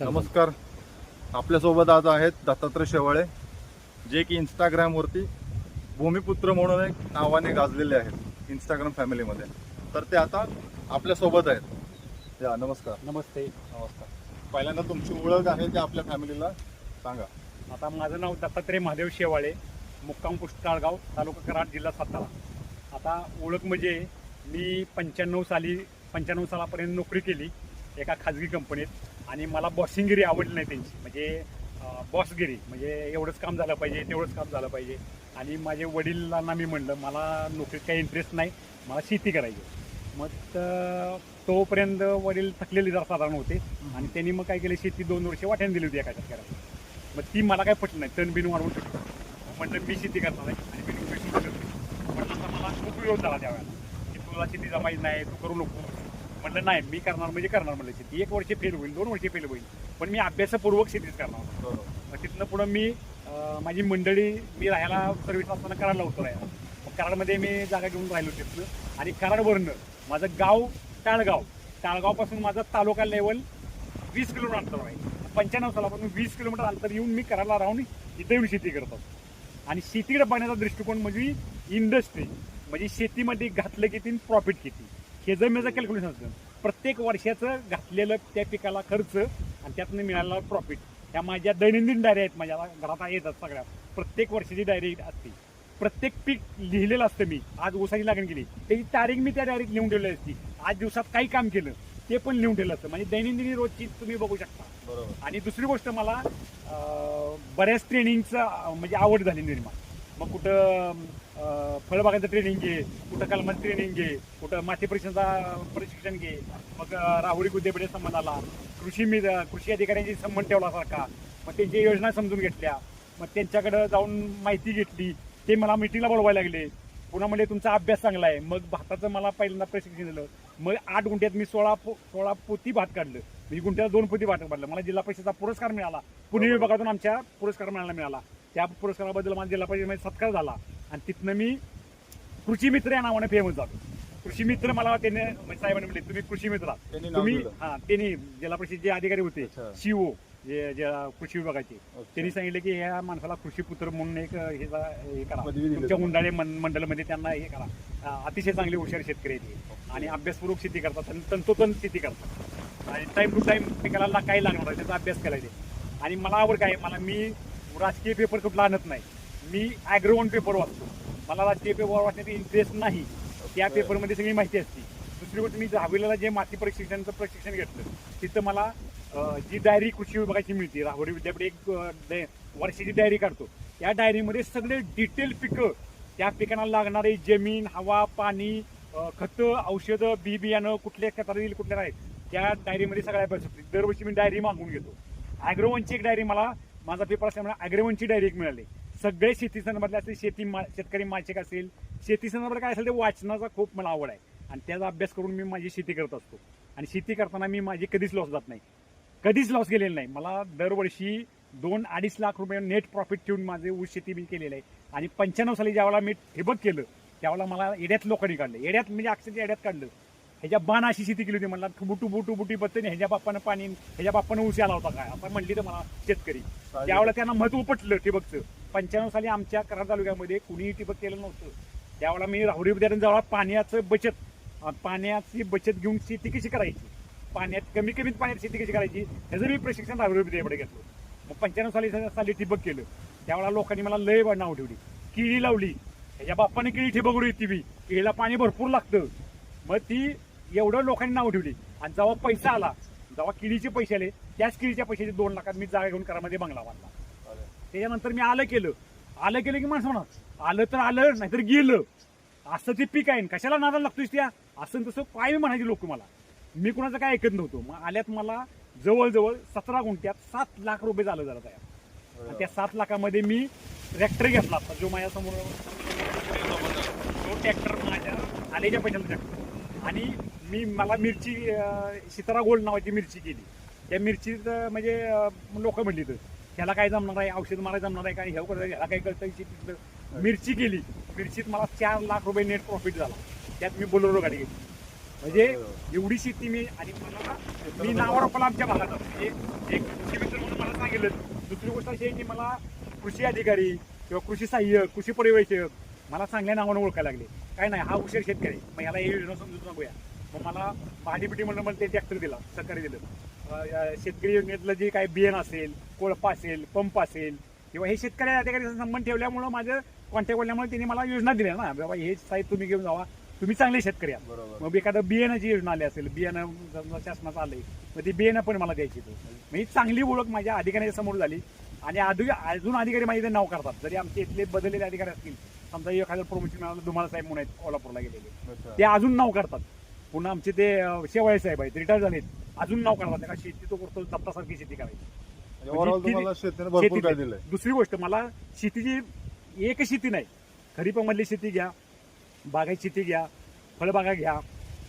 नमस्कार. आपल्यासोबत आज आहेत दत्तात्रय शेवाळे जे की इंस्टाग्रामवरती भूमिपुत्र म्हणून एक नावाने गाजलेले आहेत इंस्टाग्राम फॅमिलीमध्ये तर ते आता आपल्यासोबत आहेत. या नमस्कार. नमस्ते. नमस्कार. पहिल्यांदा तुमची ओळख आहे ते आपल्या फॅमिलीला सांगा. आता माझं नाव दत्तात्रय महादेव शेवाळे मुक्काम कुष्टाळगाव तालुका कराड जिल्हा सातारा. आता ओळख म्हणजे मी पंच्याण्णव साली पंच्याण्णव सालापर्यंत नोकरी केली एका खाजगी कंपनीत. आणि मला बॉसिंगगिरी आवडली नाही त्यांची. म्हणजे बॉसगिरी म्हणजे एवढंच काम झालं पाहिजे तेवढंच काम झालं पाहिजे. आणि माझे वडिलांना मी म्हणलं मला नोकरीत काही इंटरेस्ट नाही मला शेती करायची मग तोपर्यंत वडील थकलेले जरा साधारण होते. आणि त्यांनी मग काय केलं शेती दोन वर्ष वाट्याने दिली होती एका शेतकऱ्याला. मग ती मला काय पटलं नाही तण बिन वाढवून ठेवली. म्हटलं मी शेती करणार आहे आणि मी सुरू करते. म्हटलं मला खूप विरोध झाला त्यावेळेला की तुला शेती जमायची नाही तू करू नको. म्हटलं नाही मी करणार म्हणजे करणार म्हटलं शेती. एक वर्ष फेल होईल दोन वर्ष फेल होईल. पण मी अभ्यासपूर्वक शेतीच करणार मग तिथनं पुढं मी माझी मंडळी मी राहायला सर्व्हिस असताना कराडला होतो राहायला. मग कराडमध्ये मी जागा घेऊन राहिलो तिथनं. आणि कराडवरनं माझं गाव टाळगाव टाळगावपासून माझा तालुका लेवल वीस किलोमीटर अंतर आहे. पंच्याण्णव सालापासून वीस किलोमीटर अंतर येऊन मी कराडला राहून इथे येऊन शेती करत आणि शेतीकडे बघण्याचा दृष्टिकोन म्हणजे इंडस्ट्री म्हणजे शेतीमध्ये घातलं किती प्रॉफिट किती? हे जर माझं कॅल्क्युलेशन असतं प्रत्येक वर्षाचं घातलेलं त्या पिकाला खर्च आणि त्यातनं मिळालेला प्रॉफिट ह्या माझ्या दैनंदिन डायरी आहेत माझ्या घरात येतात सगळ्या. प्रत्येक वर्षाची डायरी असते. प्रत्येक पीक लिहिलेलं असतं मी. आज ऊसाची लागण केली. त्याची तारीख मी त्या डायरीत लिहून ठेवली असती. आज दिवसात काही काम केलं ते पण लिहून ठेवलं असतं. म्हणजे दैनंदिनी रोजची तुम्ही बघू शकता. बरोबर. आणि दुसरी गोष्ट मला बऱ्याच ट्रेनिंगचं म्हणजे आवड झाली निर्माण. मग कुठं फळबागाचं ट्रेनिंग घे कुठं कलमाचं ट्रेनिंग घे कुठं माती परीक्षेचा प्रशिक्षण घे मग राहुरी विद्यापीठ संबंध आला कृषी मी कृषी अधिकाऱ्यांशी संबंध ठेवला सारखा मग त्यांची योजना समजून घेतल्या मग त्यांच्याकडं जाऊन माहिती घेतली ते मला मिटिंगला बोलवायला लागले. पुन्हा म्हणजे तुमचा अभ्यास चांगला आहे. मग भाताचं मला पहिल्यांदा प्रशिक्षण दिलं. मग आठ गुंठ्यात मी सोळा पो- सोळा पोती भात काढलं. मी गुंठ्यात दोन पोती भात काढलं. मला जिल्हा परिषदेचा पुरस्कार मिळाला. पुणे विभागातून आमच्या पुरस्कार मिळाला मिळाला. त्या पुरस्काराबद्दल मला जिल्हा परिषदेमध्ये सत्कार झाला. आणि तिथनं मी कृषी मित्र या नावाने फेमस झालो कृषी मित्र मला त्याने म्हणजे साहेबांनी म्हणले तुम्ही कृषी मित्र आहात. त्यांनी नाव तुम्ही दिलं. हा त्यांनी जिल्हा परिषद जे अधिकारी होते अच्छा. सीओ जे जे कृषी विभागाचे. त्यांनी सांगितलं की ह्या माणसाला कृषी पुत्र म्हणून एक हे जा- हे करा पदवी दिली तुमच्या त्यांना. गुंडाळे मन- मंडळामध्ये त्यांना हे करा अं, अतिशय चांगले हुशार शेतकरी आहेत हे. आणि अभ्यासपूर्वक शेती करतात आणि तंतोतंत शेती करतात आणि टाइम टू टाइम पिकाला ला- काय लागणार त्याचा अभ्यास करायचे आणि मला आवड काय आहे? मला मी राजकीय पेपर कुठला आणत नाही मी ॲग्रोवन पेपर वाचतो. मला राजकीय पेपर वाचण्यात इंटरेस्ट नाही त्या. पेपरमध्ये सगळी माहिती असते. दुसरी गोष्ट मी दहावीला जे माती प्रशिक्षणाचं प्रशिक्षण घेतलं तिथं मला जी डायरी कृषी विभागाची मिळते राहुरी विद्यापीठ एक वर्षाची डायरी काढतो. या डायरीमध्ये सगळे डिटेल पिकं त्या पिकांना लागणारे जमीन हवा पाणी खतं औषधं बी बियाणं कुठल्या खताला येईल कुठल्या आहेत त्या डायरीमध्ये सगळ्या होते दरवर्षी मी डायरी मागून घेतो. ॲग्रोवनची एक डायरी मला माझा पेपर असल्यामुळे ॲग्रोवनची डायरी एक मिळाली. सगळे शेती संदर्भातले असेल शेती मा शेतकरी मासिक असेल शेती संदर्भात काय असेल ते वाचनाचा खूप मला आवड आहे. आणि त्याचा अभ्यास करून मी माझी शेती करत असतो. आणि शेती करताना मी माझी कधीच लॉस जात नाही. कधीच लॉस गेलेला नाही. मला दरवर्षी दोन अडीच लाख रुपये नेट प्रॉफिट ठेवून माझे ऊस शेती मी केलेलं आहे. आणि पंच्याण्णव साली ज्यावेळेला मी ठिबक केलं त्यावेळेला मला येड्यात लोकांनी काढलं. येड्यात म्हणजे अक्षरशः येड्यात काढलं. ह्याच्या बाण अशी शेती केली होती म्हणला टुबू टुबू टुबुटी बत्तने ह्याच्या बापानं पाणी ह्याच्या बापानं ऊस आला होता काय? असं म्हणली तर मला शेतकरी. त्यावेळेला त्यांना महत्त्व पटलं ठिबकचं. पंच्याण्णव साली आमच्या कराड तालुक्यामध्ये कुणीही ठिबक केलं नव्हतं. त्यावेळेला मी राहुरी विद्यार्थ्यांजवळ पाण्याचं बचत पाण्याची बचत घेऊन शेती कशी करायची? पाण्यात कमी कमीत पाण्यात शेती कशी करायची? ह्याचं मी प्रशिक्षण राहुरी विद्यापीठाकडे घेतलं. मग पंच्याण्णव साली साली ठिबक केलं. त्यावेळेला लोकांनी मला लय नाव ठेवली. किळी लावली. ह्याच्या बाप्पाने किळी ठिबक उडी ती बी. केळीला पाणी भरपूर लागतं. मग ती एवढं लोकांनी नाव ठेवली. आणि जेव्हा पैसा आला जेव्हा किडीचे पैसे आले त्याच किडीच्या पैशाचे दोन लाखात मी जागा घेऊन करामध्ये बंगला बांधला. त्याच्यानंतर मी आलं केलं. आलं केलं की माणसं म्हणा आलं तर आलं नाहीतर गेलं. असं ते पीक आहे कशाला नादाला लागतोयस त्या? असं तसं काय म्हणायचे लोक मला. मी कुणाचं काय ऐकत नव्हतो. मग आल्यात मला जवळजवळ सतरा गुंठ्यात सात लाख रुपये झालं जरा तयार. त्या सात लाखामध्ये मी ट्रॅक्टर घेतला आता जो माझ्यासमोर तो ट्रॅक्टर माझ्या आलेच्या पैशाला ट्रॅक्टर आणि मी मला मिरची अं, सितारा गोल्ड नावाची मिरची केली. त्या मिरची म्हणजे लोक म्हणली तर. ह्याला काय जमणार आहे? औषध मला जमणार आहे काय ह्या करता ह्याला काय कळतं शेतीतलं मिरची केली. मिरचीत मला चार लाख रुपये नेट प्रॉफिट झाला. त्यात मी बोलेरो गाडी घेतली. म्हणजे एवढी शेती मी आणि मला मी नावारोपाला आमच्या भागात एक कृषी मित्र म्हणून मला सांगितलं. दुसरी गोष्ट अशी आहे की मला कृषी अधिकारी किंवा कृषी सहाय्यक कृषी पर्यवेक्षक मला चांगल्या नावानं ओळखायला लागले. काय नाही हा हुशार शेतकरी मग याला हे योजना समजून सांगूया. मग मला भाडीपिटी म्हणून मला ते ट्रॅक्टर दिला सहकारी दिलं. शेतकरी योजनेतलं जे काही बियाणं असेल कोळपा असेल पंप असेल किंवा हे शेतकरी अधिकारी संबंध ठेवल्यामुळं माझं कॉन्टॅक्ट वाढल्यामुळे त्यांनी मला योजना दिल्या ना. बाबा हे साहेब तुम्ही घेऊन जावा. तुम्ही चांगले शेतकरी आहात. बरोबर. मग एखादं बियाण्याची योजना आली असेल बियाणं समजा शासनाचं आलंय मग ती बियाणं पण मला द्यायची ही चांगली ओळख माझ्या अधिकाऱ्याच्या समोर झाली. आणि अजून अजून अधिकारी माझे नाव करतात. जरी आमचे इथले बदललेले अधिकारी असतील समजा एखादं प्रमोशन मिळालं धुमाळ साहेब म्हणून आहेत कोल्हापूरला गेलेले. ते अजून नाव करतात. पुन्हा आमचे ते शेवाळे साहेब आहेत रिटायर झालेत. अजून नाव करतात का शेती तो करतो दत्तासारखी शेती करायची. म्हणजे म्हणजे तुम्हाला शेतीने भरपूर शेतीत काय आहे. दिलंय. दुसरी गोष्ट मला शेतीची एक शेती नाही. खरीपामधली शेती घ्या बागायची शेती घ्या फळबागा घ्या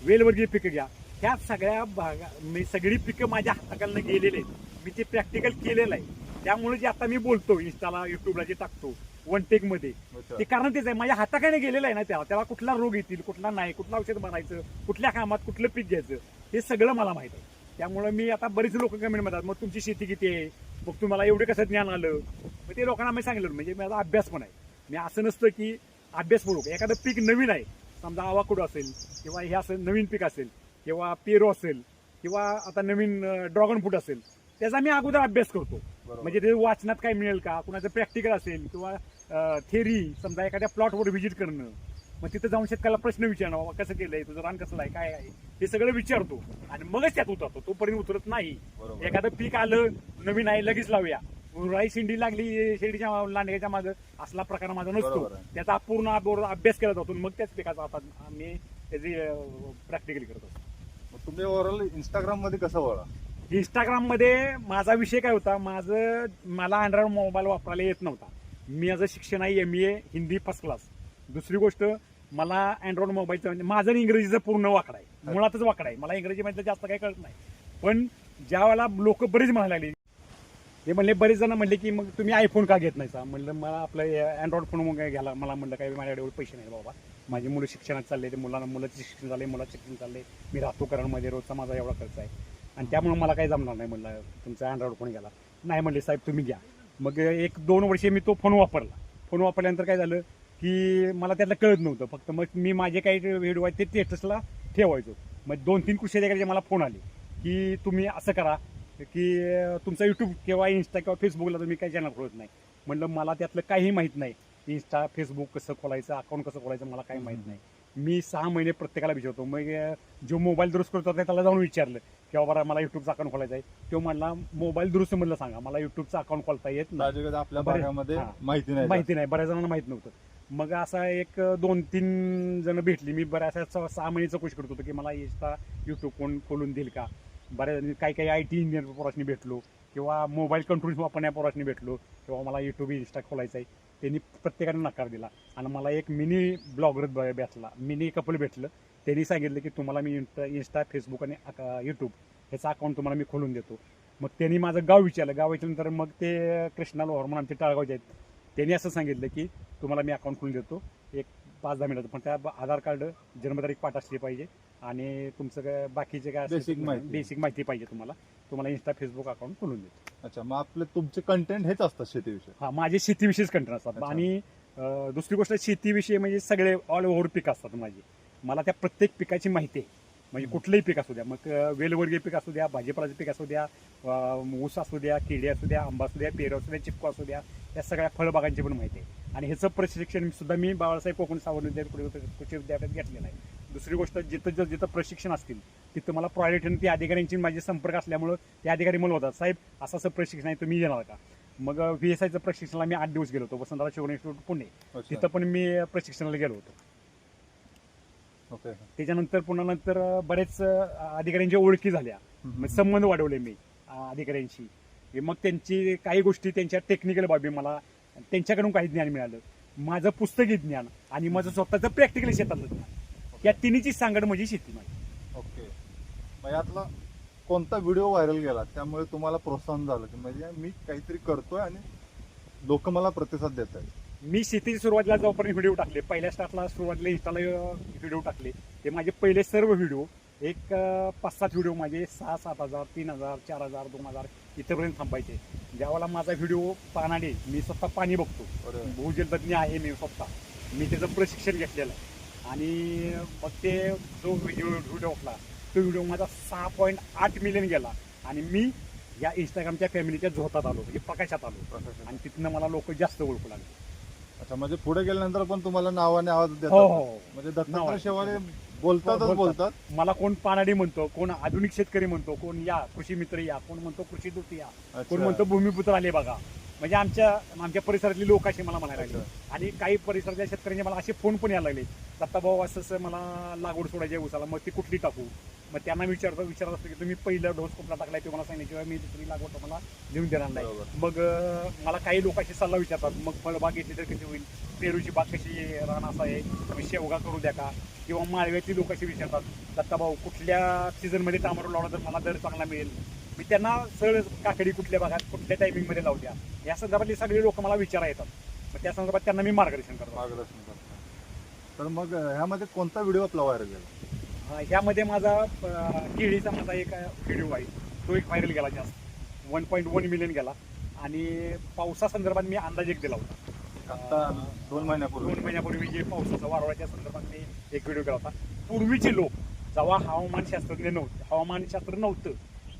वेलवर्गीय पिकं घ्या. ह्या सगळ्या बागा मी सगळी पिकं माझ्या हाताखालनं गेलेले आहेत. मी ते प्रॅक्टिकल केलेलं आहे. त्यामुळे जे आता मी बोलतो इंस्टाला युट्यूबला जे टाकतो वन टेकमध्ये. ते कारण तेच आहे माझ्या हाताखाने गेलेलं आहे ना त्याला. त्याला कुठला रोग येतील कुठला नाही कुठलं औषध बनायचं कुठल्या कामात कुठलं पीक घ्यायचं हे सगळं मला माहीत आहे. त्यामुळे मी आता बरेच लोक कमेंट म्हणतात मग तुमची शेती किती आहे? मग तुम्हाला एवढे कसं ज्ञान आलं? मग ते लोकांना मी सांगितलं म्हणजे माझा अभ्यास पण आहे. मी असं नसतं की अभ्यास पडू एखादं पीक नवीन आहे समजा आवाकुडो असेल किंवा हे असं नवीन पीक असेल किंवा पेरो असेल किंवा आता नवीन ड्रॅगन फ्रूट असेल त्याचा मी अगोदर अभ्यास करतो. म्हणजे ते वाचनात काय मिळेल का? कुणाचं प्रॅक्टिकल असेल किंवा थेरी समजा एखाद्या प्लॉटवर व्हिजिट करणं. मग तिथं जाऊन शेतकऱ्याला प्रश्न विचारणं बाबा कसं केलंय? तुझं रान कसं आहे? काय आहे? हे सगळं विचारतो. आणि मगच त्यात उतरतो. तोपर्यंत उतरत नाही. एखादं पीक आलं नवीन आहे लगेच लावूया. राई शेंडी लागली शेंडीच्या लांडग्याच्या मागं असला प्रकार माझा नसतो. त्याचा पूर्ण अभ्यास केला जातो. मग त्याच पिकाचा आता आम्ही त्याची प्रॅक्टिकली करत तुम्ही ओव्हरऑल इंस्टाग्राममध्ये कसं वळा? इंस्टाग्राममध्ये माझा विषय काय होता? माझं मला अँड्रॉइड मोबाईल वापरायला येत नव्हता. मी माझं शिक्षण आहे M A Hindi first class दुसरी गोष्ट मला अँड्रॉइड मोबाईलचं म्हणजे माझं इंग्रजीचं पूर्ण वाकडा आहे. मुळातच वाकडा आहे. मला इंग्रजी मध्ये जास्त काही कळत नाही. पण ज्या वेळेला लोक बरेच म्हणायला लागली ते म्हणले बरेच जण म्हणले की मग तुम्ही आयफोन का घेत नाही सा म्हणलं मला आपलं अँड्रॉइड फोन मग घ्यायला मला म्हणलं काय माझ्याकडे एवढे पैसे नाही बाबा. माझी मुलं शिक्षणात चालले ते मुलांना मुलाचं शिक्षण झाले मुलाचं शिक्षण चालले मी राहतो करांमध्ये रोजचा माझा एवढा खर्च आहे. आणि त्यामुळे मला काही जमणार नाही म्हणलं तुमचा अँड्रॉइड फोन घ्याला नाही म्हणले साहेब तुम्ही घ्या. मग एक दोन वर्षे मी तो फोन वापरला. फोन वापरल्यानंतर काय झालं? की मला त्यातलं कळत नव्हतं. फक्त मग मी माझे काही व्हिडिओ आहेत ते स्टेटसला ठेवायचो. मग दोन तीन कृषी अधिकाऱ्याचे मला फोन आले की तुम्ही असं करा की तुमचा युट्यूब किंवा इन्स्टा किंवा फेसबुकला तुम्ही काही चॅनल खोलत नाही. म्हणलं मला त्यातलं काही माहीत नाही. इन्स्टा फेसबुक कसं खोलायचं अकाउंट कसं खोलायचं मला काही माहीत नाही. मी सहा महिने प्रत्येकाला विचारतो. मग जो मोबाईल दुरुस्त करतो त्याला जाऊन विचारलं की बाबा मला युट्यूबचा अकाउंट खोलायचा आहे. तो म्हणला मोबाईल दुरुस्त म्हणलं सांगा. मला युट्यूबचं अकाउंट खोलता येत नाही. आपल्या बरे- भागामध्ये. माहिती नाही माहिती नाही. बऱ्याच जणांना माहीत नव्हतं. मग असा एक दोन तीन जण भेटली. मी बऱ्याच सहा सहा महिने चौकशी करत होतो की मला याचा यूट्यूब कोण खोलून देईल का? बऱ्याच काही काही आय टी इंजिनियर पोराशनी भेटलो किंवा मोबाईल कंट्रोल वापरण्या पोराशनी भेटलो किंवा मला यूट्यूब इन्स्टा खोलायचं आहे त्यांनी प्रत्येकाने नकार दिला. आणि मला एक मिनी ब्लॉगर भेटला. मिनी कपल भेटलं. त्यांनी सांगितलं की तुम्हाला मी इंस्टा इन्स्टा फेसबुक आणि यूट्यूब ह्याचा अकाउंट तुम्हाला मी खोलून देतो. मग त्यांनी माझं गाव विचारलं. गाव विचारल्यानंतर मग ते कृष्णा लोहर म्हणून आमचे टाळगावचे आहेत. त्यांनी असं सांगितलं की तुम्हाला मी अकाउंट खोलून देतो. एक पाच दहा मिनिटाचं. पण त्या आधार कार्ड जन्मतारीख पाठ असली पाहिजे आणि तुमचं काय बाकीचे काय Basic माहिती. बेसिक माहिती पाहिजे तुम्हाला. तुम्हाला इन्स्टा फेसबुक अकाउंट खोलून देतो. अच्छा मग आपले तुमचे कंटेंट हेच असतात शेतीविषयी. हा माझे शेतीविषयीच कंटेंट असतात. अच्छा. आणि अं, दुसरी गोष्ट शेतीविषयी म्हणजे सगळे ऑल ओव्हर पीक असतात माझे. मला त्या प्रत्येक पिकाची माहिती आहे. म्हणजे कुठलंही पीक असू द्या. मग अं, वेलवर्गीय पीक असू द्या भाजीपाल्याचं पीक असू द्या अं, ऊस असू द्या केळी असू द्या आंबा असू द्या पेरू असू द्या चिपको असू द्या या सगळ्या फळबागांची पण माहिती आहे. आणि ह्याचं प्रशिक्षण सुद्धा मी बाळासाहेब कोकण सावंत विद्यापीठ कृषी विद्यापीठात घेतलेलं आहे. दुसरी गोष्ट जिथं जर जिथं प्रशिक्षण असतील तिथं मला प्रायव्हेट आणि त्या अधिकाऱ्यांची माझे संपर्क असल्यामुळं ते अधिकारी मला होतात साहेब असं असं प्रशिक्षण आहे तुम्ही येणार का? मग व्ही एस आयचं प्रशिक्षणाला मी आठ दिवस गेलो होतो वसंतराव शिवण इन्स्टिट्यूट पुणे. तिथं पण मी प्रशिक्षणाला गेलो होतो. ओके. त्याच्यानंतर पुन्हा नंतर बरेच अधिकाऱ्यांच्या ओळखी झाल्या. संबंध वाढवले मी अधिकाऱ्यांशी. मग त्यांची काही गोष्टी त्यांच्या टेक्निकल बाबी मला त्यांच्याकडून काही ज्ञान मिळालं. माझं पुस्तकी ज्ञान आणि माझं स्वतःचं प्रॅक्टिकली शेतातलं ज्ञान. या तिन्हीची सांगड म्हणजे शेती माझी. ओके मग यातला कोणता व्हिडिओ व्हायरल गेला त्यामुळे तुम्हाला प्रोत्साहन झालं की म्हणजे मी काहीतरी करतोय आणि लोक मला प्रतिसाद देत आहेत मी शेतीची सुरुवातीला जोपर्यंत व्हिडिओ टाकले पहिल्या स्टार्टला सुरुवातीला इंस्टाला व्हिडिओ टाकले ते माझे पहिले सर्व व्हिडिओ एक पाच सात व्हिडिओ माझे सहा सात हजार तीन हजार चार हजार दोन हजार इथपर्यंत थांबायचे. ज्यावेळेला माझा व्हिडिओ पानाडे मी स्वतः पाणी बघतो. अरे वा. भूजलतज्ञ आहे मी स्वतः. मी त्याचं प्रशिक्षण घेतलेलं आहे. आणि मग ते जो व्हिडिओ व्हिडिओ होता तो व्हिडिओ माझा सहा पॉईंट आठ मिलियन गेला. आणि मी या इंस्टाग्रामच्या फॅमिलीच्या झोतात आलो म्हणजे प्रकाशात आलो. आणि तिथनं मला लोक जास्त ओळखू लागले. अच्छा म्हणजे पुढे गेल्यानंतर पण तुम्हाला नावाने आवाज हो देतात हो. म्हणजे दत्तात्रय. शेवाळे बोलतातच बोलतात. बोलतात. मला कोण पानाडी म्हणतो कोण आधुनिक शेतकरी म्हणतो कोण या कृषी मित्र या कोण म्हणतो कृषी दूत या कोण. म्हणतो भूमिपुत्र आले बघा. म्हणजे आमच्या आमच्या परिसरातली लोक असे मला म्हणायला लागले. आणि काही परिसरातल्या शेतकऱ्यांचे मला असे फोन पण यायला लागले. दत्ता भाऊ असं असं मला लागवड सोडायची उसाला मग ती कुठली टाकू? मग त्यांना विचारतो विचारत असतो की तुम्ही पहिला डोस कुठला टाकलाय ते मला सांगितल्याशिवाय मी दुसरी लागवड तुम्हाला देऊन देणार नाही. मग मला काही लोकांशी सल्ला विचारतात. मग फळबाग घेतली तर कशी होईल? पेरूची बाग कशी रान असं आहे? तुम्ही शेवगा करू द्या का? किंवा माळव्यातली लोक अशी विचारतात दत्ता भाऊ कुठल्या सीझनमध्ये टामाटो लावला तर मला दर चांगला मिळेल? मी त्यांना सरळ काकडी कुठल्या भागात कुठल्या टायमिंगमध्ये लावू द्या या संदर्भातली सगळी लोक मला विचारा येतात. मग त्या संदर्भात त्यांना मी मार्गदर्शन करतो. मार्गदर्शन करतात तर मग ह्यामध्ये कोणता व्हिडिओ आपला व्हायरल गेला? अं, यामध्ये माझा केळीचा माझा एक व्हिडिओ आहे. तो एक व्हायरल गेला जास्त. वन पॉईंट वन मिलियन गेला. आणि पावसासंदर्भात मी अंदाज एक दिला होता. आता दोन महिन्यापूर्वी. दोन महिन्यापूर्वी जे पावसाचा वारवाच्या संदर्भात मी एक व्हिडिओ केला होता. पूर्वीचे लोक जेव्हा हवामान शास्त्रज्ञ नव्हते हवामानशास्त्र नव्हतं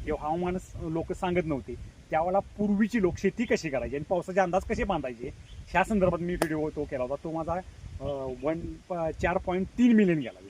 किंवा हवामान लोक सांगत नव्हते त्यावेळेला पूर्वीची लोक शेती कशी करायची आणि पावसाचे अंदाज कसे बांधायचे ह्या संदर्भात मी व्हिडिओ तो केला होता. तो माझा वन चार पॉईंट तीन मिलियन गेला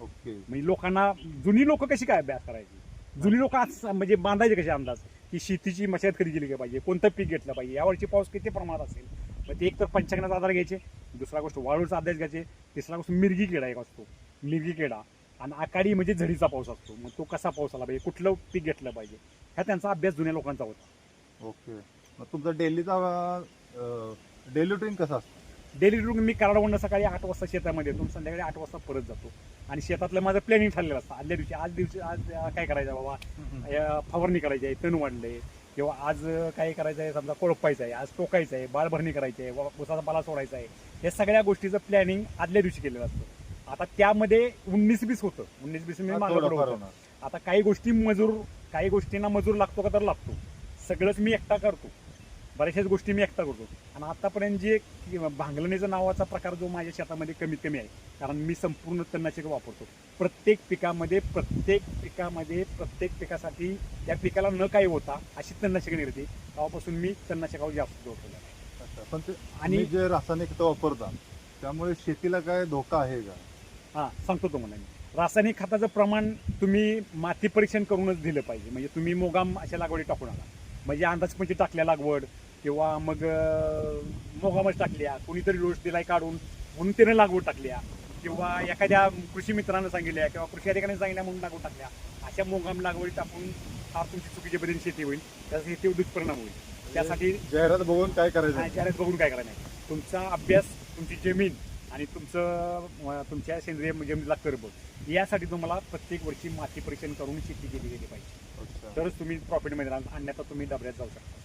ओके. म्हणजे लोकांना जुनी लोक कशी काय अभ्यास करायची? जुनी लोक आज म्हणजे बांधायचे कसे अंदाज? की शेतीची मशागत कधी केली पाहिजे? कोणतं पीक घेतलं पाहिजे? यावर्षी पाऊस किती प्रमाणात असेल? मग ते एक तर पंचांगणाचा आधार घ्यायचे दुसरा गोष्ट वाळूचा अभ्यास घ्यायचे तिसरा गोष्ट मिरगी किडा एक असतो मिरगी किडा. आणि आकाडी म्हणजे झडीचा पाऊस असतो मग तो कसा पाऊस आला पाहिजे कुठलं पीक घेतलं पाहिजे ह्या त्यांचा अभ्यास जुन्या लोकांचा होता. ओके. मग तुमचा डेलीचा डेली रुटीन कसं असतं? डेली रुटीन मी कराडवरून सकाळी आठ वाजता शेतामध्ये येतो संध्याकाळी आठ वाजता परत जातो. आणि शेतातलं माझं प्लॅनिंग ठरलेलं असतं. आदल्या दिवशी आज दिवशी आज काय करायचं बाबा? फवारणी करायची आहे तण वाढलंय किंवा आज काय करायचं आहे? समजा कोळपायचं आहे आज टोकायचं आहे बाळभरणी करायची आहे उसाचा पाला सोडायचा आहे या सगळ्या गोष्टीचं प्लॅनिंग आदल्या दिवशी केलेलं असतं. आता त्यामध्ये उन्नीस बीस होतं. उन्नीस बीस मी मागं थोडंफार होतं. आता काही गोष्टी मजूर काही गोष्टींना मजूर लागतो का तर लागतो. सगळंच मी एकटा करतो. बऱ्याचशाच गोष्टी मी एकटा करतो. आणि आतापर्यंत जे भांगलणीचा नावाचा प्रकार जो माझ्या शेतामध्ये कमीत कमी आहे कारण मी संपूर्ण तणनाशक वापरतो. प्रत्येक पिकामध्ये प्रत्येक पिकामध्ये प्रत्येक पिकासाठी त्या पिकाला न काही होता अशी तणनाशके निर्मिती तेव्हापासून मी तणनाशकावर जास्त जोर ठेवला आहे. पण आणि- जे रासायनिक खतं वापरता त्यामुळे शेतीला काय धोका आहे का? हां सांगतो तुम्हाला मी. रासायनिक खताचं प्रमाण तुम्ही माती परीक्षण करूनच दिलं पाहिजे. म्हणजे तुम्ही मोगाम अशा लागवडी टाकू नका. म्हणजे अंदाजपंची टाकल्या लागवड किंवा मग मोगामच टाकल्या कोणीतरी डोस दिलाय काढून म्हणून त्याने लागवड टाकल्या. किंवा एखाद्या कृषी मित्रानं सांगितल्या किंवा कृषी अधिकाऱ्याने सांगितल्या म्हणून लागवड टाकल्या. अशा मोगाम लागवडी टाकून फार तुमची चुकीच्या पद्धतीने शेती होईल. त्याचा शेतीवर दुष्परिणाम होईल. त्यासाठी जाहिरात बघून काय करायचं? जाहिरात बघून काय करायचं नाही. तुमचा अभ्यास तुमची जमीन आणि तुमचं तुमच्या सेंद्रिय जमिनीला कर्ब यासाठी तुम्हाला प्रत्येक वर्षी माती परीक्षण करून शेती केली गेली पाहिजे. तरच तुम्ही प्रॉफिटमध्ये अन्यथा तुम्ही डबऱ्यात जाऊ शकता.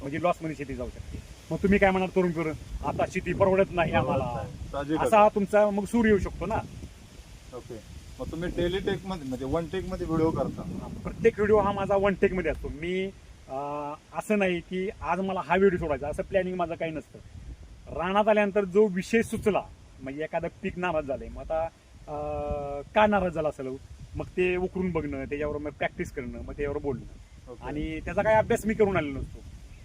म्हणजे लॉसमध्ये शेती जाऊ शकते. मग तुम्ही काय म्हणाल तरुण करून आता शेती परवडत नाही आम्हाला. साहजिकच. असा तुमचा मग सूर येऊ शकतो ना. ओके. मग तुम्ही डेली टेकमध्ये म्हणजे वन टेकमध्ये व्हिडिओ करता. प्रत्येक व्हिडिओ हा माझा वन टेकमध्ये असतो. मी अं, असं नाही की आज मला हा व्हिडिओ सोडायचा असं प्लॅनिंग माझं काही नसतं. रानात आल्यानंतर जो विषय सुचला म्हणजे एखादं पीक नाराज झालंय मग आता अं, का नाराज झाला असेल मग ते उकरून बघणं त्याच्यावर मग प्रॅक्टिस करणं मग त्याच्यावर बोलणं. आणि त्याचा काही अभ्यास मी करून आलेलो नसतो.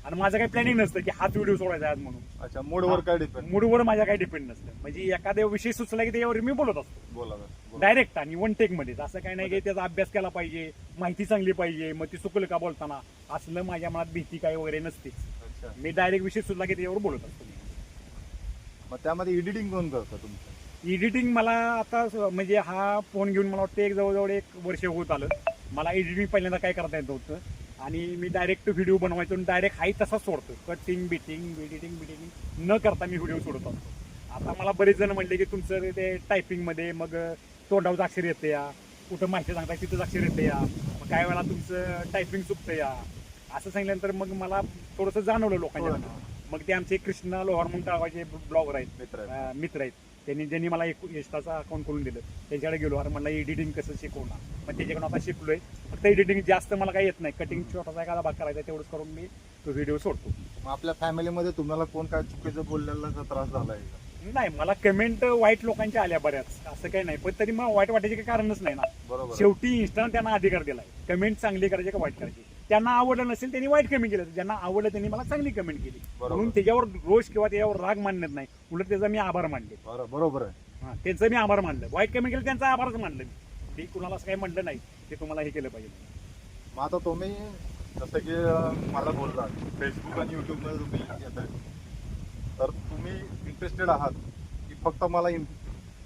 आणि माझं काही प्लॅनिंग नसतं की हाच व्हिडिओ सोडायचा आहे आज म्हणून. अच्छा मूडवर काय डिपेंड मूडवर माझ्या काही डिपेंड नसतं. म्हणजे एखाद्या विषय सुचला की त्याच्यावर मी बोलत असतो. बोला. डायरेक्ट आणि वन टेकमध्ये असं काही नाही की त्याचा अभ्यास केला पाहिजे माहिती चांगली पाहिजे मग ती चुकलं का बोलताना. असलं माझ्या मनात भीती काही वगैरे नसतेच अच्छा. मी डायरेक्ट विषय सुचला की त्याच्यावर बोलत असतो. मग त्यामध्ये एडिटिंग कोण करतं तुमचं? एडिटिंग मला आता स- म्हणजे हा फोन घेऊन मला वाटतं एक जवळजवळ एक वर्ष होत आलं. मला एडिटिंग पहिल्यांदा काय करता येत होतं आणि मी डायरेक्ट व्हिडिओ बनवायचो आणि डायरेक्ट हाही तसाच सोडतो कटिंग बिटिंग एडिटिंग बिटिंग न करता मी व्हिडिओ सोडत असतो. आता मला बरेच जण म्हणले की तुमचं ते टायपिंगमध्ये मग तोंडावचं अक्षर येते या. कुठं माहिती सांगता तिथंच अक्षर येते या. मग काही वेळा तुमचं टायपिंग चुकतं या. असं सांगितल्यानंतर मग मला थोडंसं जाणवलं लोकांच्या. मग ते आमचे कृष्णा लोहार म्हणून टाकायचे ब्लॉगर आहेत. मित्र मित्र आहेत. त्यांनी ज्यांनी मला एक इंस्टाचा अकाउंट करून दिलं. त्यांच्याकडे गेलो. अरे मला एडिटिंग कसं शिकवणार? मग त्याच्याकडून आता शिकलोय. फक्त एडिटिंग जास्त मला काही येत नाही. कटिंग छोटासा एखादा भाग करायचा तेवढंच करून मी तो व्हिडिओ सोडतो. मग आपल्या फॅमिलीमध्ये तुम्हाला कोण काय चुकीचं बोललेला त्रास झालाय का? नाही मला कमेंट वाईट लोकांच्या आल्या बऱ्याच. असं काही नाही. पण तरी मग वाईट वाटायचे काही कारणच नाही ना. बरोबर. आहे. शेवटी इंस्टानं त्यांना अधिकार दिलाय. कमेंट चांगली करायची का वाईट करायची? त्यांना आवडलं नसेल त्यांनी वाईट कमेंट केलं. ज्यांना आवडलं त्यांनी मला चांगली कमेंट केली. बरोबर. म्हणून त्याच्यावर रोष किंवा त्याच्यावर राग मानत नाही. उलट त्याचा मी आभार मानले. बरं- बरोबर आहे. हा त्यांचं मी आभार मानलं. वाईट कमेंट केलं त्यांचा आभारच मानलं मी. ते कुणाला असं काही म्हणलं नाही ते तुम्हाला हे केलं पाहिजे. मग आता तुम्ही जसं की अं, मला बोलला फेसबुक आणि युट्यूबमध्ये तुम्ही येत आहे. तर तुम्ही इंटरेस्टेड आहात की फक्त मला इन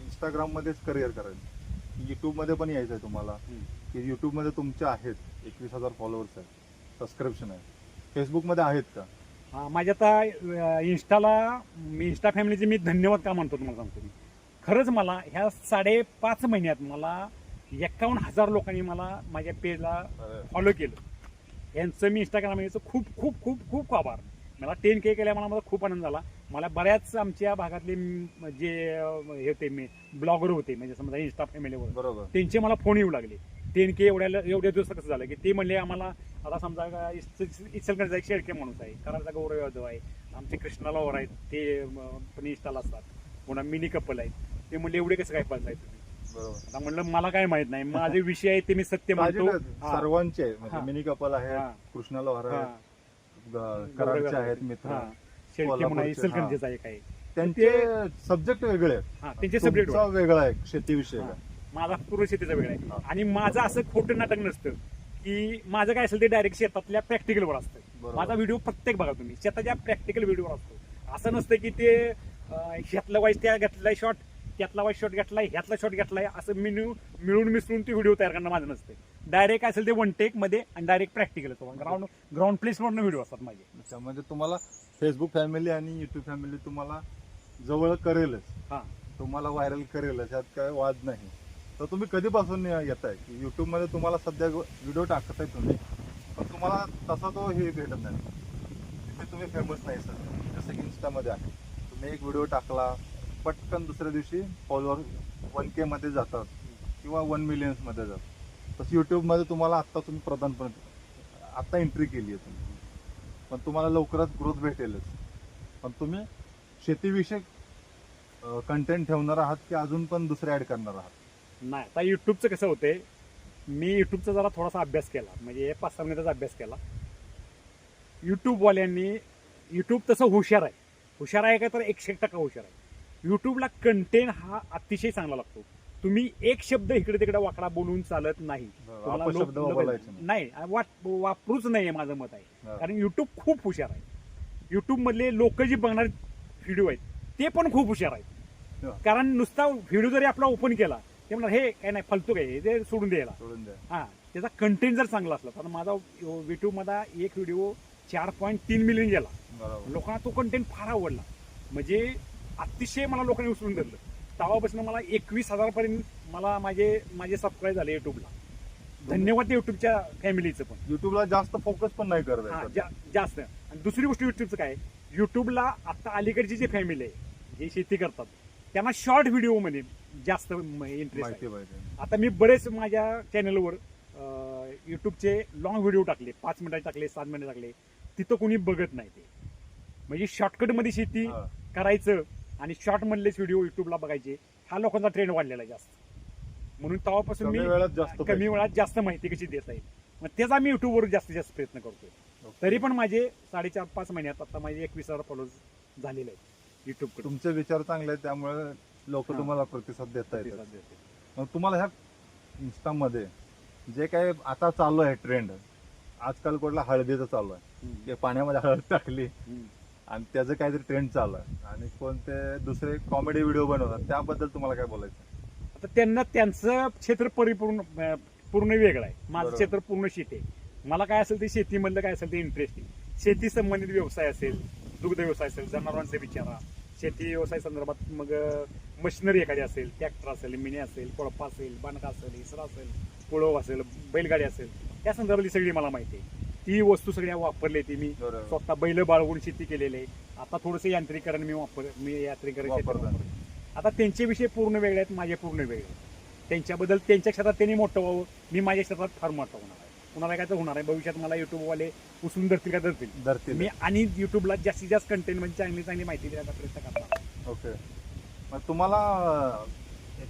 इंस्टाग्राममध्येच करिअर करायचं युट्यूबमध्ये पण यायचं आहे तुम्हाला. की युट्यूबमध्ये तुमचे आहेत एकवीस हजार फॉलोअर्स आहेत सबस्क्रिप्शन आहे फेसबुकमध्ये आहेत का? हा, माझ्या आता अं, इंस्टाला मी इंस्टा फॅमिलीचे मी धन्यवाद का म्हणतो तुम्हाला सांगतो मी. खरंच मला ह्या साडेपाच महिन्यात मला एकावन्न हजार लोकांनी मला माझ्या पेजला फॉलो केलं. यांचं मी इंस्टाग्राम याचं खूप खूप खूप खूप आभार. मला टेन के केल्या मला मला खूप आनंद झाला. मला बऱ्याच आमच्या भागातले जे हे होते मी ब्लॉगर होते म्हणजे समजा इंस्टा फॅमिलीवर बरोबर. त्यांचे मला फोन येऊ लागले. टेन के एवढ्या एवढ्या दिवस कसं झालं की ते म्हणले आम्हाला आता समजा इचलकरंजीचा एक शेळके माणूस आहे कराडचा गौरव यादव आहे. आमचे कृष्णाला वर आहेत. ते पण इंस्टाला असतात. पुन्हा मिनी कपल आहेत. ते म्हणले एवढे कसं काय पाहिजे तुम्ही? बरोबर आता म्हणलं मला काय माहीत नाही माझे विषय आहे ते मी सत्य हा. सर्वांचे आहे. म्हणजे हा. मिनी कपल हा. आहेत कृष्णा लोहार हा. आहेत ग- कराडचे आहेत मित्र हा. शेळके म्हणा कोल्हापूरचे, इचलकरंजीचा एक आहे त्यांचे सब्जेक्ट वेगळे आहेत हा त्यांचे सब्जेक्ट तुमचा वेगळा आहे शेतीविषयी हा. माझा पूर्ण शेतीचा वेगळा हा. आहे आणि माझं असं खोटं नाटक नसतं की माझं काय असेल ते डायरेक्ट शेतातल्या प्रॅक्टिकलवर असतं बरोबर. माझा व्हिडिओ प्रत्येक बघा तुम्ही शेताच्या प्रॅक्टिकल व्हिडिओवर असतो असं नसतं की ते अं, ह्यातलं वाईस त्या घेतलाय शॉट त्यातला वाईस शॉट घेतलाय ह्यातला शॉट घेतलाय असं मिळून मिळून मिसळून ते व्हिडिओ तयार करणं माझं नसतं डायरेक्ट असेल ते वन टेकमध्ये आणि डायरेक्ट प्रॅक्टिकल ग्राउंड ग्राउंड प्लेसवरनं व्हिडिओ असतात माझे. अच्छा, म्हणजे तुम्हाला फेसबुक फॅमिली आणि युट्यूब फॅमिली तुम्हाला जवळ करेलच. हा. तुम्हाला व्हायरल करेलच यात काय वाद नाही. तर तुम्ही कधीपासून येत आहे की युट्यूबमध्ये तुम्हाला सध्या व्हिडिओ टाकत आहे तुम्ही पण तुम्हाला तसा तो हे भेटत नाही. तिथे तुम्ही फेमस नाही सर जसं की इन्स्टामध्ये आहे. तुम्ही एक व्हिडिओ टाकला पटकन दुसऱ्या दिवशी फॉलोअर वन के मध्ये जातात किंवा वन मिलियन्समध्ये जातात. तसं युट्यूबमध्ये तुम्हाला आत्ता तुम्ही प्रधानपण आत्ता एंट्री केली आहे तुम्ही. पण तुम्हाला लवकरच ग्रोथ भेटेलच. पण तुम्ही शेतीविषयक कंटेंट ठेवणार आहात की अजून पण दुसरे ऍड करणार आहात? नाही आता युट्यूबचं कसं होते मी युट्यूबचा जरा थोडासा अभ्यास केला. म्हणजे पाच सहा महिन्याचा अभ्यास केला. युट्यूबवाल्यांनी युट्यूब तसं हुशार आहे. हुशार आहे का तर एकशे टक्का हुशार आहे. युट्यूबला कंटेंट हा अतिशय चांगला लागतो. तुम्ही एक शब्द इकडे तिकडे वाकडा बोलून चालत नाही. नाही. वापरूच नाही माझं मत आहे. कारण युट्यूब खूप हुशार आहे. युट्यूब मधले लोक जी बघणारे व्हिडिओ आहेत ते पण खूप हुशार आहेत. कारण नुसता व्हिडिओ जरी आपला ओपन केला ते म्हणणार हे काय नाही फालतू काय हे ते सोडून द्यायला. हा त्याचा कंटेंट जर चांगला असला तर माझा युट्यूबमध्ये एक व्हिडिओ चार पॉईंट तीन मिलियन गेला. लोकांना तो कंटेंट फार आवडला. म्हणजे अतिशय मला लोकांनी उचलून धरलं तेव्हापासून मला एकवीस हजार पर्यंत मला माझे माझे सबस्क्राईब झाले युट्यूबला धन्यवाद युट्यूबच्या फॅमिलीचं पण. युट्यूबला जास्त फोकस पण नाही करत हा जा- जास्त. आणि दुसरी गोष्ट युट्यूबचं काय युट्यूबला आता अलीकडची जी फॅमिली आहे जे शेती करतात त्यांना शॉर्ट व्हिडिओमध्ये जास्त इंटरेस्ट माहिती पाहिजे. आता मी बरेच माझ्या चॅनलवर युट्यूबचे लॉंग व्हिडिओ टाकले. पाच मिनिटाचे टाकले सात मिनिटं टाकले. तिथं कोणी बघत नाही ते. म्हणजे शॉर्टकटमध्ये शेती हा. करायचं आणि शॉर्ट मधलेच व्हिडिओ युट्यूबला बघायचे हा लोकांचा ट्रेंड वाढलेला आहे जास्त. म्हणून तेव्हापासून मी कमी वेळात जास्त कमी. वेळात जास्त माहिती कशी देता येईल? मग तेच आम्ही युट्यूबवर जास्तीत जास्त प्रयत्न करतोय. तरी पण माझे साडेचार पाच महिन्यात आता माझे एकवीस हजार फॉलोअर्स झालेले आहेत युट्यूब तुमचे विचार चांगले आहेत त्यामुळे लोक. तुम्हाला प्रतिसाद देता येतात. मग तुम्हाला ह्या इन्स्टामध्ये जे काही आता चालू आहे ट्रेंड आजकाल कुठला हळदीचं चालू आहे. ते पाण्यामध्ये हळद टाकली. आणि त्याचं काहीतरी ट्रेंड चालू आहे. आणि कोणते दुसरे कॉमेडी व्हिडिओ बनवतात त्याबद्दल तुम्हाला काय बोलायचं आता त्यांना त्यांचं क्षेत्र परिपूर्ण अं, पूर्ण वेगळं आहे. माझं बरोबर. क्षेत्र पूर्ण शेती आहे. मला काय असेल ते शेतीमधलं काय असेल ते इंटरेस्ट आहे शेती संबंधित व्यवसाय असेल दुग्ध व्यवसाय असेल जनावरांचा विचारा. शेती व्यवसाय संदर्भात मग मशिनरी एखादी असेल ट्रॅक्टर असेल मिनी असेल कोळपा असेल बांधका असेल इसरा असेल पुळव असेल बैलगाडी असेल त्या संदर्भातली सगळी मला माहिती आहे. ती वस्तू सगळ्या वापरली ती मी. बरोबर. स्वतः बैल बाळगून शेती केलेली आहे. आता थोडंसं यांत्रिकरण मी वापर मी यांत्रिकरण शेती वापरता. वापरतो. आता त्यांचे विषय पूर्ण वेगळे आहेत माझे पूर्ण वेगळे आहेत. त्यांच्याबद्दल त्यांच्या क्षेत्रात त्यांनी मोठं व्हावं मी माझ्या क्षेत्रात फार मोठं होणार आहे. कुणाला काय तर होणार आहे. भविष्यात मला युट्यूबवाले उचलून धरतील का? धरतील. धरतील. मी आणि युट्यूबला जास्तीत जास्त कंटेंट म्हणजे चांगली चांगली माहिती द्यायचा प्रयत्न करणार ओके. मग तुम्हाला एक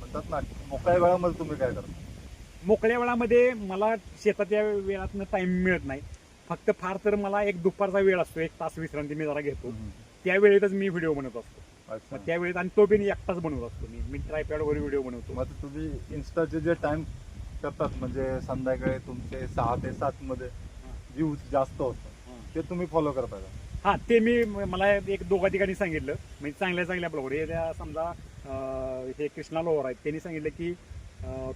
म्हणतात ना मोकळ्या वेळामध्ये तुम्ही काय करता? मोकळ्या वेळामध्ये मला शेताच्या वेळातनं टाइम मिळत नाही. फक्त फार तर मला एक दुपारचा वेळ असतो एक तास विश्रांती मी जरा घेतो. त्या वेळेतच मी व्हिडिओ बनवत असतो. मग त्या वेळेत आणि तो पण एकटाच बनवत असतो मी. मी ट्रायपॅडवर व्हिडिओ बनवतो. मग तुम्ही इन्स्टाचे जे टाइम करतात म्हणजे संध्याकाळी तुमचे सहा ते सात मध्ये व्ह्यूज जास्त होतात ते तुम्ही फॉलो करता का? हा ते मी मला एक दोघा ठिकाणी सांगितलं. म्हणजे चांगल्या चांगल्या ब्लॉगर हे समजा हे कृष्णा लोवर आहेत. त्यांनी सांगितलं की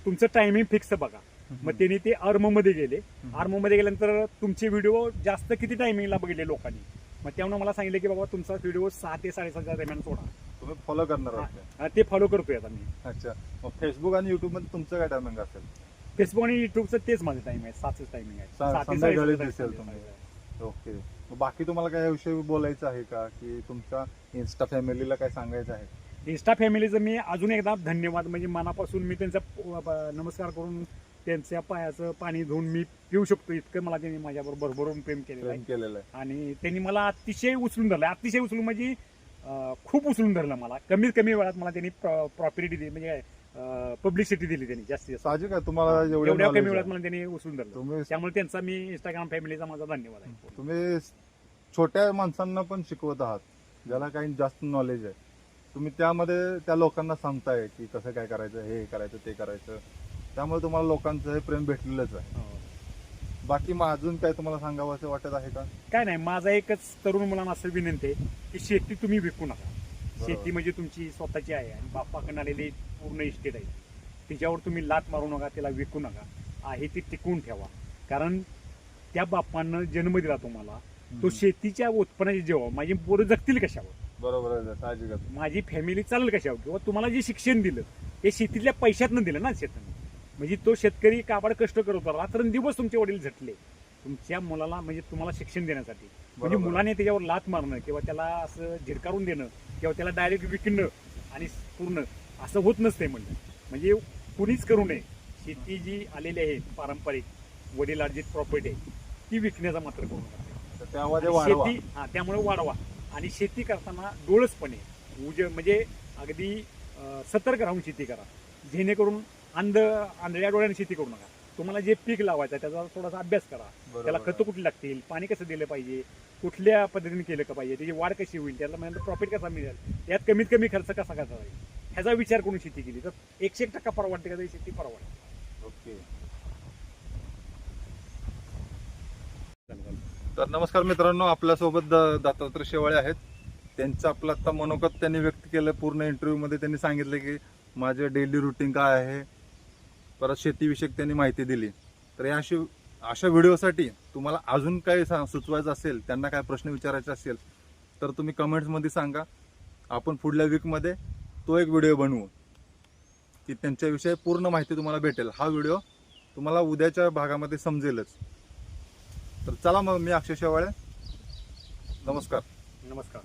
तुमचं टायमिंग फिक्स बघा. मग त्यांनी ते अर्ममध्ये गेले. अर्ममध्ये गेल्यानंतर तुमचे व्हिडिओ जास्त किती टायमिंगला बघितले लोकांनी? मग त्यामुळे मला सांगितलं की बाबा तुमचा व्हिडिओ सहा ते साडेसातच्या दरम्यान सोडा. तुम्ही फॉलो करणार ते फॉलो करतोय आता मी. अच्छा. फेसबुक आणि युट्यूबमध्ये तुमचं काय टायमिंग असेल? फेसबुक आणि युट्यूबचं तेच माझं टाइम आहे. सातच टायमिंग आहे. ओके. बाकी तुम्हाला काय याविषयी बोलायचं आहे का? की तुमच्या इन्स्टा फॅमिलीला काय सांगायचं आहे? इन्स्टा फॅमिलीचं मी अजून एकदा धन्यवाद. म्हणजे मनापासून मी त्यांचा नमस्कार करून त्यांच्या पायाचं पाणी धुवून मी पिऊ शकतो. इतकं मला त्यांनी माझ्याबरोबर भरभरून प्रेम केलेलं आहे. केलेलं आहे. आणि त्यांनी मला अतिशय उचलून धरलं. अतिशय उचलून म्हणजे खूप उचलून धरलं मला. कमीत कमी वेळात मला त्यांनी प्रॉपर्टी दिली म्हणजे पब्लिसिटी दिली त्यांनी जास्तीत जास्त. साहजिक आहे. तुम्हाला एवढ्या एवढं कमी वेळात. मला त्यांनी उचलून धरलं. त्यामुळे त्यांचा मी इंस्टाग्राम फॅमिलीचा माझा धन्यवाद आहे. तुम्ही छोट्या माणसांना पण शिकवत आहात. ज्याला काही जास्त नॉलेज आहे. तुम्ही त्यामध्ये त्या लोकांना सांगताय की कसं काय करायचं हे करायचं ते करायचं. त्यामुळे तुम्हाला लोकांचं हे प्रेम भेटलेलंच आहे. हो. बाकी मग अजून काय तुम्हाला सांगावं असं वाटत आहे का? काय नाही माझा एकच तरुण मुलांना असं विनंती आहे की शेती तुम्ही विकू नका. शेती म्हणजे तुमची स्वतःची आहे आणि बापाकडून आलेली पूर्ण इस्टेट आहे. तिच्यावर तुम्ही लात मारू नका त्याला विकू नका. आहे ती टिकवून ठेवा. कारण त्या बापानं जन्म दिला तुम्हाला. तो शेतीच्या उत्पन्नाची जेव्हा माझी पोरं जगतील कशावर? बरोबर आहे साहजिकच माझी फॅमिली चालेल कशावर किंवा तुम्हाला जे शिक्षण दिलं ते शेतीतल्या पैशातनं दिलं ना शेतानं. म्हणजे तो शेतकरी काबाड कष्ट करत होता. रात्रंदिवस तुमचे वडील झटले. तुमच्या मुलाला म्हणजे तुम्हाला शिक्षण देण्यासाठी. म्हणजे बरोबर. मुलाने त्याच्यावर लात मारणं किंवा त्याला असं झिडकारून देणं किंवा त्याला डायरेक्ट विकणं आणि पूर्ण असं होत नसते म्हणलं. म्हणजे कुणीच करू नये. शेती जी आलेली आहे पारंपरिक वडिलार्जित प्रॉपर्टी आहे ती विकण्याचा मात्र करू नका तर त्यामध्ये आणि वाढवा. शेती हा त्यामुळे वाढवा. आणि शेती करताना डोळसपणे उज म्हणजे अगदी सतर्क राहून शेती करा. जेणेकरून अंध आंधळ्या डोळ्याने शेती करू नका. तुम्हाला जे पीक लावायचं त्याचा थोडासा अभ्यास करा. त्याला. खतं कुठली लागतील पाणी कसं दिलं पाहिजे कुठल्या पद्धतीने केलं का पाहिजे त्याची वाढ कशी होईल त्याला म्हणजे प्रॉफिट कसा मिळेल यात कमीत कमी खर्च कसा कसा होईल ह्याचा विचार करून शेती केली. तर एकशे एक टक्का परवडते का तरी शेती परवडते. ओके. तर नमस्कार मित्रांनो आपल्यासोबत द- दत्तात्रय शेवाळे आहेत. त्यांचं आपलं आता मनोगत त्यांनी व्यक्त केलं पूर्ण इंटरव्ह्यूमध्ये त्यांनी सांगितलं की माझं डेली रुटीन काय आहे? परत शेतीविषयक त्यांनी माहिती दिली. तर या अशी अशा व्हिडिओसाठी तुम्हाला अजून काही सा- सुचवायचं असेल त्यांना काय प्रश्न विचारायचे असेल तर तुम्ही कमेंट्समध्ये सांगा. आपण पुढल्या वीकमध्ये तो एक व्हिडिओ बनवू. की त्यांच्याविषयी पूर्ण माहिती तुम्हाला भेटेल. हा व्हिडिओ तुम्हाला उद्याच्या भागामध्ये समजेलच. तर चला मग मी अक्षय शेवाळे. नमस्कार. नमस्कार.